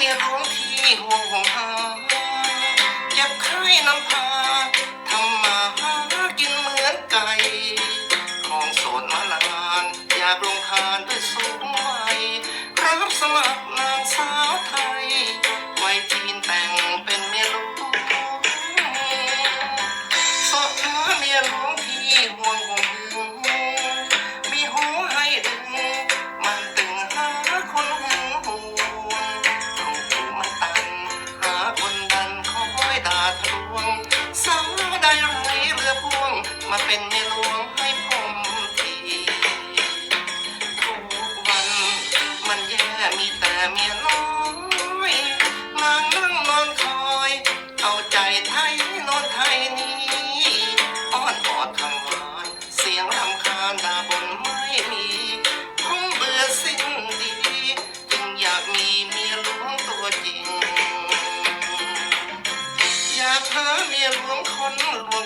มีร้องที่ห่วงห่วงหาเจ็บไข้น้ำพาทำมาหากินเหมือนไก่ของโสดมานานอยากลงทานด้วยสูงวัยรับสมัครนางสาวไทยไว้จีนแต่งเป็นเมียหลวงสอบช้าเมียร้องที่ห่วง เธอเมียหลวงคนหลวง